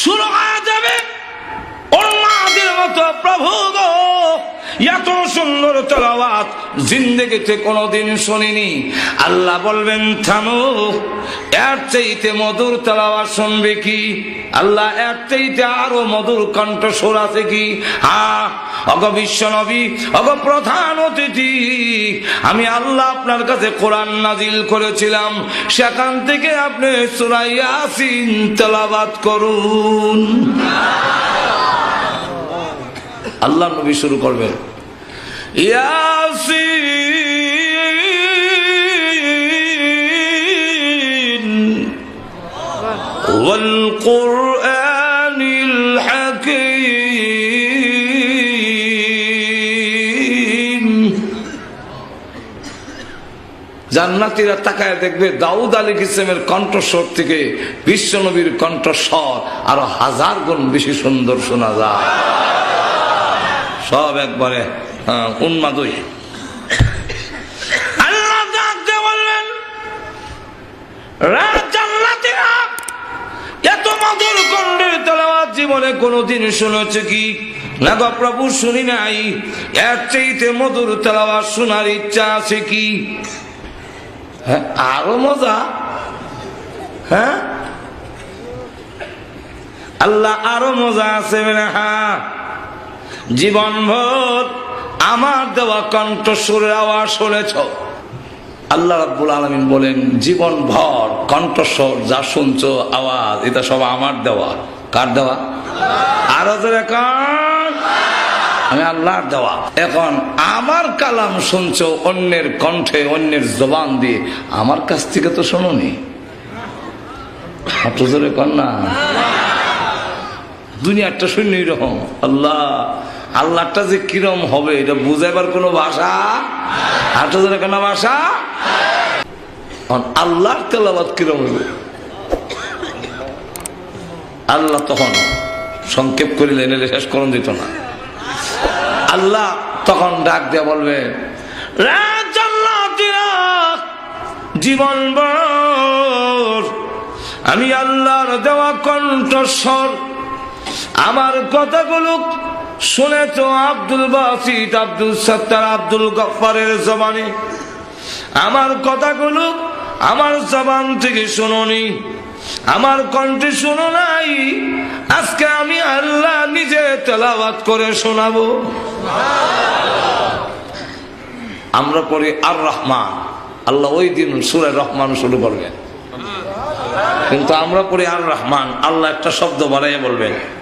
শুরু হয়ে যাবে প্রভু গো। সুন্দর তেলাওয়াত। জিন্দগিতে কোনোদিন শুনিনি। আল্লাহ বলবেন, থামো, এর চাইতে মধুর তেলাওয়াত শুনবে কি? আল্লাহ, এর চাইতে আরও মধুর কণ্ঠ সুর আছে কি? হ্যাঁ অগ বিশ্ব নবী অগ প্রধান অতিথি, আমি আল্লাহ আপনার কাছে কোরআন নাজিল করেছিলাম। সেখান থেকে আপনি সুরাইয়াসিন তেলাবাত করুন। আল্লাহ নবী শুরু করবেন। ইয়াসিন والقرآن الحكيم জান্নাতীরা তাকায় দেখবে দাউদ আলী ইসলামের কণ্ঠস্বর থেকে বিশ্বনবীর কণ্ঠস্বর আরো হাজার গুণ বেশি সুন্দর শোনা যায় সব একবারে আহ, উন্মাদই আল্লাহ ডাক দিয়ে বললেন জান্নাতীরা এত মধুর কণ্ঠের তেলাওয়াত জীবনে কোনোদিন শুনেছে কি? না গো প্রভু শুনি নাই। এর চাইতে মধুর তেলাওয়াত শোনার ইচ্ছা আছে কি? হ্যাঁ আরও মজা। হ্যাঁ? আল্লাহ আরও মজা আছে হ্যাঁ জীবন ভর আমার দেওয়া কণ্ঠস্বরের আওয়াজ শুনেছ? আল্লাহ রাব্বুল আলমিন বলেন, জীবন ভর, কণ্ঠস্বর যা শুনছো, আওয়াজ, এটা সব আমার দেওয়া। কার দেওয়া? আরও আমি আল্লাহর দেওয়া। এখন আমার কালাম শুনছ অন্যের কণ্ঠে, অন্যের জবান দিয়ে। আমার কাছ থেকে তো হাঁটু জোরে কন না। দুনিয়াটা শূন্য এরকম আল্লাহ আল্লাহটা যে কিরম হবে এটা বুঝাইবার কোনো ভাষা হাঁটু ধরে কেন ভাষা আল্লাহর তেলাবাদ কিরম হবে? আল্লাহ তখন সংক্ষেপ করিলেন এলে শেষ করণ দিত না। আল্লাহ তখন ডাক দিয়ে বলবে "রে জান্নাতীরা, জীবন আমি আল্লাহর দেওয়া কণ্ঠস্বর আমার কথাগুলো শুনে তো আব্দুল বাসিদ, আব্দুল সত্তার, আব্দুল গফারের জবানে। আমার কথাগুলো আমার জবান থেকে শুনুনি। আমার কণ্ঠে শুনো নাই। আজকে আমি আল্লাহ নিজে তেলাওয়াত করে শোনাবো। আমরা পড়ি আর রহমান। আল্লাহ ওই দিন সুরে রহমান শুরু করবেন। কিন্তু আমরা পড়ি আর রহমান। আল্লাহ একটা শব্দ বাড়াইয়া বলবেন।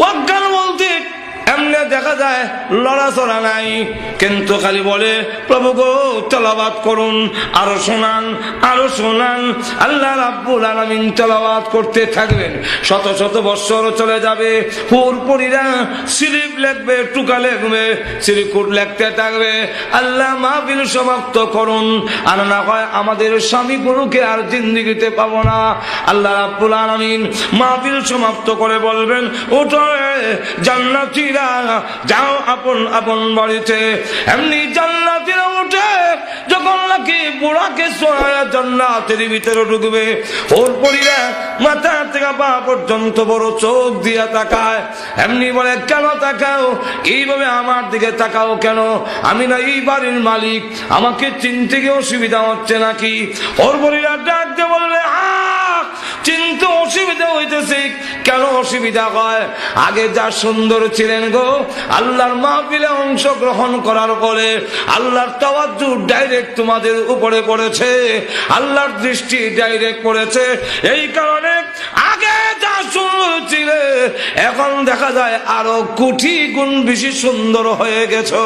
অজ্ঞান বলতে এমনি দেখা যায় লড়াচড়া নাই। কিন্তু খালি বলে, প্রভু গো তেলাবাদ করুন, আরও শোনান আরও শোনান। আল্লাহ রাব্বুল আলামিন তেলাবাদ করতে থাকবেন। শত শত বৎসর চলে যাবে পুরপুরিরা স্লিপ লিখবে, টুকা লিখবে, সিরিকুট লিখতে থাকবে। আল্লাহ মাহফিল সমাপ্ত করুন। আর না হয় আমাদের স্বামী গুরুকে আর জিন্দিগিতে পাবো না। আল্লাহ রাব্বুল আলামিন মাহফিল সমাপ্ত করে বলবেন রে জান্নাতীরা যাও আপন আপন বাড়িতে। এমনি জান্নাতীরা উঠে যখন নাকি বুড়াকে সোয়া জান্নাতের ভিতরে ঢুকবে। ওর পরিরা মাথা থেকে পা পর্যন্ত বড় চোখ দিয়া তাকায়। এমনি বলে, কেন তাকাও? এইভাবে আমার দিকে তাকাও কেন? আমি না এই বাড়ির মালিক। আমাকে চিনতে গিয়ে অসুবিধা হচ্ছে নাকি? ওর পরিরা অসুবিধা হয়। আগে যা সুন্দর ছিলেন গো, আল্লাহর মাহফিলে অংশগ্রহণ করার পরে আল্লাহর তাওয়াজ্জু ডাইরেক্ট তোমাদের উপরে পড়েছে, আল্লাহর দৃষ্টি ডাইরেক্ট পড়েছে। এই কারণে আগে যা সুন্দর ছিলে, এখন দেখা যায় আরও কোটি গুণ বেশি সুন্দর হয়ে গেছো।